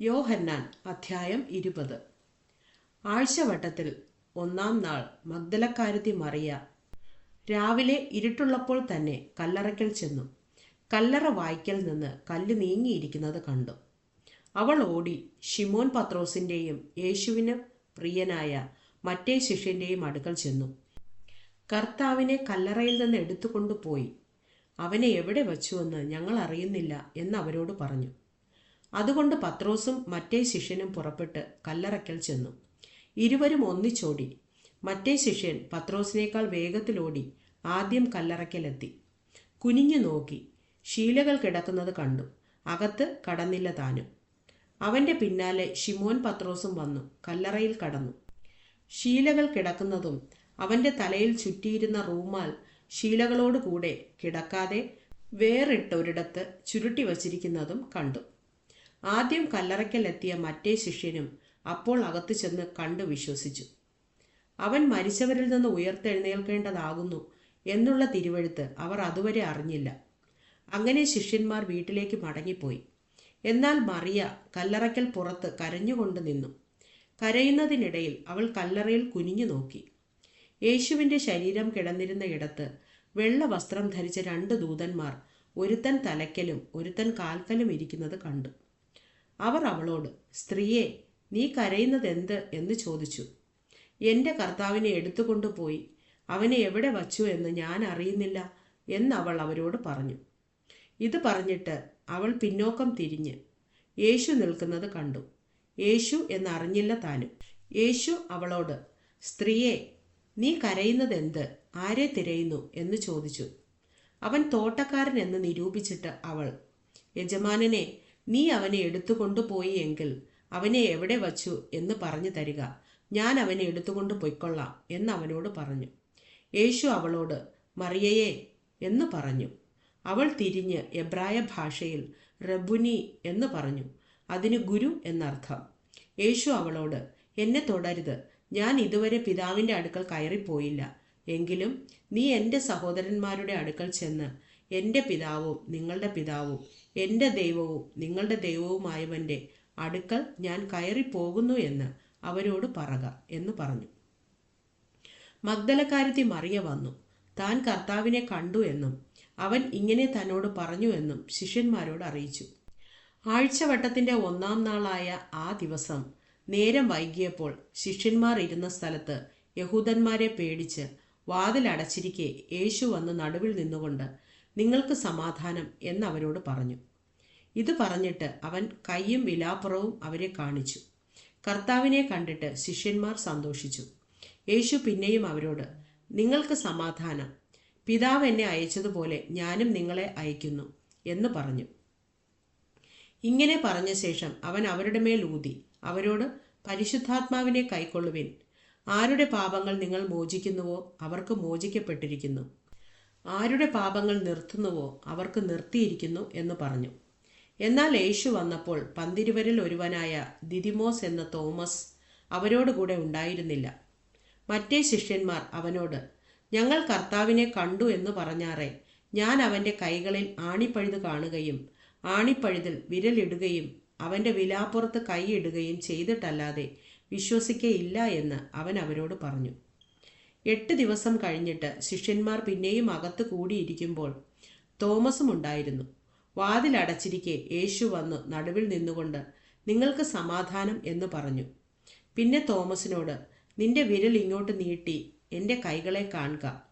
യോഹന്നാൻ അധ്യായം ഇരുപത്. ആഴ്ചവട്ടത്തിൽ ഒന്നാം നാൾ മഗ്ദലക്കാരത്തി മറിയ രാവിലെ ഇരുട്ടുള്ളപ്പോൾ തന്നെ കല്ലറയ്ക്കൽ ചെന്നു. കല്ലറ വായ്ക്കൽ നിന്ന് കല്ല് നീങ്ങിയിരിക്കുന്നത് കണ്ടു. അവൾ ഓടി ഷിമോൻ പത്രോസിന്റെയും യേശുവിന് പ്രിയനായ മറ്റേ ശിഷ്യന്റെയും അടുക്കൽ ചെന്നു. കർത്താവിനെ കല്ലറയിൽ നിന്ന് എടുത്തുകൊണ്ടുപോയി. അവനെ എവിടെ വച്ചുവെന്ന് ഞങ്ങൾ അറിയുന്നില്ല എന്ന് അവരോട് പറഞ്ഞു. അതുകൊണ്ട് പത്രോസും മറ്റേ ശിഷ്യനും പുറപ്പെട്ട് കല്ലറയ്ക്കൽ ചെന്നു. ഇരുവരും ഒന്നിച്ചോടി. മറ്റേ ശിഷ്യൻ പത്രോസിനേക്കാൾ വേഗത്തിലോടി ആദ്യം കല്ലറയ്ക്കലെത്തി. കുനിഞ്ഞു നോക്കി. ശീലകൾ കിടക്കുന്നത് കണ്ടു. അകത്ത് കടന്നില്ല താനും. അവന്റെ പിന്നാലെ ഷിമോൻ പത്രോസും വന്നു. കല്ലറയിൽ കടന്നു. ശീലകൾ കിടക്കുന്നതും അവന്റെ തലയിൽ ചുറ്റിയിരുന്ന റൂമാൽ ശീലകളോടുകൂടെ കിടക്കാതെ വേറിട്ടൊരിടത്ത് ചുരുട്ടി വച്ചിരിക്കുന്നതും കണ്ടു. ആദ്യം കല്ലറയ്ക്കലെത്തിയ മറ്റേ ശിഷ്യനും അപ്പോൾ അകത്തു ചെന്ന് കണ്ടു വിശ്വസിച്ചു. അവൻ മരിച്ചവരിൽ നിന്ന് ഉയർത്തെഴുന്നേൽക്കേണ്ടതാകുന്നു എന്നുള്ള തിരുവഴുത്ത് അവർ അതുവരെ അറിഞ്ഞില്ല. അങ്ങനെ ശിഷ്യന്മാർ വീട്ടിലേക്ക് മടങ്ങിപ്പോയി. എന്നാൽ മറിയ കല്ലറയ്ക്കൽ പുറത്ത് കരഞ്ഞുകൊണ്ട് നിന്നു. കരയുന്നതിനിടയിൽ അവൾ കല്ലറയിൽ കുനിഞ്ഞു നോക്കി. യേശുവിന്റെ ശരീരം കിടന്നിരുന്ന ഇടത്ത് വെള്ള വസ്ത്രം ധരിച്ച രണ്ട് ദൂതന്മാർ ഒരുത്തൻ തലയ്ക്കലും ഒരുത്തൻ കാൽക്കലും ഇരിക്കുന്നത് കണ്ടു. അവർ അവളോട് സ്ത്രീയെ നീ കരയുന്നത് എന്ത് എന്ന് ചോദിച്ചു. എന്റെ കർത്താവിനെ എടുത്തുകൊണ്ടുപോയി അവനെ എവിടെ വച്ചു എന്ന് ഞാൻ അറിയുന്നില്ല എന്ന് അവൾ അവരോട് പറഞ്ഞു. ഇത് പറഞ്ഞിട്ട് അവൾ പിന്നോക്കം തിരിഞ്ഞ് യേശു നിൽക്കുന്നത് കണ്ടു. യേശു എന്നറിഞ്ഞില്ല താനും. യേശു അവളോട് സ്ത്രീയെ നീ കരയുന്നത് എന്ത് ആരെ തിരയുന്നു? എന്ന് ചോദിച്ചു. അവൻ തോട്ടക്കാരൻ എന്ന് നിരൂപിച്ചിട്ട് അവൾ യജമാനനെ നീ അവനെ എടുത്തുകൊണ്ടുപോയി എങ്കിൽ അവനെ എവിടെ വച്ചു എന്ന് പറഞ്ഞു തരിക. ഞാൻ അവനെ എടുത്തുകൊണ്ട് പൊയ്ക്കൊള്ളാം എന്ന് അവനോട് പറഞ്ഞു. യേശു അവളോട് മറിയയെ എന്ന് പറഞ്ഞു. അവൾ തിരിഞ്ഞ് എബ്രായ ഭാഷയിൽ റബുനി എന്ന് പറഞ്ഞു. അതിന് ഗുരു എന്നർത്ഥം. യേശു അവളോട് എന്നെ തുടരുത്. ഞാൻ ഇതുവരെ പിതാവിന്റെ അടുക്കൽ കയറിപ്പോയില്ല. എങ്കിലും നീ എന്റെ സഹോദരന്മാരുടെ അടുക്കൽ ചെന്ന് എന്റെ പിതാവും നിങ്ങളുടെ പിതാവും എന്റെ ദൈവവും നിങ്ങളുടെ ദൈവവുമായവന്റെ അടുക്കൽ ഞാൻ കയറിപ്പോകുന്നു എന്ന് അവരോട് പറക എന്ന് പറഞ്ഞു. മഗ്ദലക്കാരത്തി മറിയ വന്നു. താൻ കർത്താവിനെ കണ്ടു എന്നും അവൻ ഇങ്ങനെ തന്നോട് പറഞ്ഞു എന്നും ശിഷ്യന്മാരോട് അറിയിച്ചു. ആഴ്ചവട്ടത്തിന്റെ ഒന്നാം നാളായ ആ ദിവസം നേരം വൈകിയപ്പോൾ ശിഷ്യന്മാർ ഇരുന്ന സ്ഥലത്ത് യഹൂദന്മാരെ പേടിച്ച് വാതിലടച്ചിരിക്കെ യേശു വന്ന് നടുവിൽ നിന്നുകൊണ്ട് നിങ്ങൾക്ക് സമാധാനം എന്നവരോട് പറഞ്ഞു. ഇത് പറഞ്ഞിട്ട് അവൻ കൈയും വിലാപ്പുറവും അവരെ കാണിച്ചു. കർത്താവിനെ കണ്ടിട്ട് ശിഷ്യന്മാർ സന്തോഷിച്ചു. യേശു പിന്നെയും അവരോട് നിങ്ങൾക്ക് സമാധാനം. പിതാവ് എന്നെ അയച്ചതുപോലെ ഞാനും നിങ്ങളെ അയക്കുന്നു എന്ന് പറഞ്ഞു. ഇങ്ങനെ പറഞ്ഞ ശേഷം അവൻ അവരുടെ മേൽ ഊതി. അവരോട് പരിശുദ്ധാത്മാവിനെ കൈക്കൊള്ളുവിൻ. ആരുടെ പാപങ്ങൾ നിങ്ങൾ മോചിക്കുന്നുവോ? അവർക്ക് മോചിക്കപ്പെട്ടിരിക്കുന്നു. ആരുടെ പാപങ്ങൾ നിർത്തുന്നുവോ അവർക്ക് നിർത്തിയിരിക്കുന്നു എന്ന് പറഞ്ഞു. എന്നാൽ യേശു വന്നപ്പോൾ പന്തിരുവരിൽ ഒരുവനായ ദിദിമോസ് എന്ന തോമസ് അവരോടുകൂടെ ഉണ്ടായിരുന്നില്ല. മറ്റേ ശിഷ്യന്മാർ അവനോട് ഞങ്ങൾ കർത്താവിനെ കണ്ടു എന്ന് പറഞ്ഞാറേ ഞാൻ അവന്റെ കൈകളിൽ ആണിപ്പഴുത് കാണുകയും ആണിപ്പഴുതിൽ വിരലിടുകയും അവന്റെ വിലാപ്പുറത്ത് കൈയിടുകയും ചെയ്തിട്ടല്ലാതെ വിശ്വസിക്കയില്ല എന്ന് അവൻ അവരോട് പറഞ്ഞു. എട്ട് ദിവസം കഴിഞ്ഞിട്ട് ശിഷ്യന്മാർ പിന്നെയും അകത്ത് കൂടിയിരിക്കുമ്പോൾ തോമസും ഉണ്ടായിരുന്നു. വാതിലടച്ചിരിക്കെ യേശു വന്ന് നടുവിൽ നിന്നുകൊണ്ട് നിങ്ങൾക്ക് സമാധാനം എന്ന് പറഞ്ഞു. പിന്നെ തോമസിനോട് നിന്റെ വിരൽ ഇങ്ങോട്ട് നീട്ടി എന്റെ കൈകളെ കാണുക.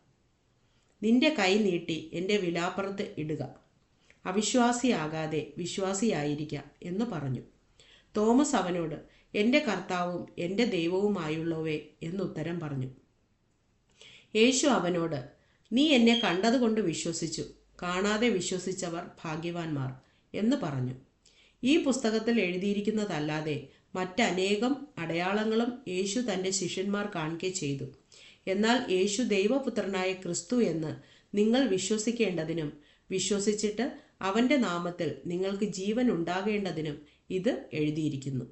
നിന്റെ കൈ നീട്ടി എന്റെ വിലാപ്പുറത്ത് ഇടുക. അവിശ്വാസിയാകാതെ വിശ്വാസിയായിരിക്കാം എന്ന് പറഞ്ഞു. തോമസ് അവനോട് എന്റെ കർത്താവും എന്റെ ദൈവവുമായുള്ളവേ എന്നുത്തരം പറഞ്ഞു. യേശു അവനോട് നീ എന്നെ കണ്ടതുകൊണ്ട് വിശ്വസിച്ചു. കാണാതെ വിശ്വസിച്ചവർ ഭാഗ്യവാന്മാർ എന്ന് പറഞ്ഞു. ഈ പുസ്തകത്തിൽ എഴുതിയിരിക്കുന്നതല്ലാതെ മറ്റനേകം അടയാളങ്ങളും യേശു തന്റെ ശിഷ്യന്മാർ കാണിക്കെ ചെയ്തു. എന്നാൽ യേശു ദൈവപുത്രനായ ക്രിസ്തു എന്ന് നിങ്ങൾ വിശ്വസിക്കേണ്ടതിനും വിശ്വസിച്ചിട്ട് അവന്റെ നാമത്തിൽ നിങ്ങൾക്ക് ജീവൻ ഉണ്ടാകേണ്ടതിനും ഇത് എഴുതിയിരിക്കുന്നു.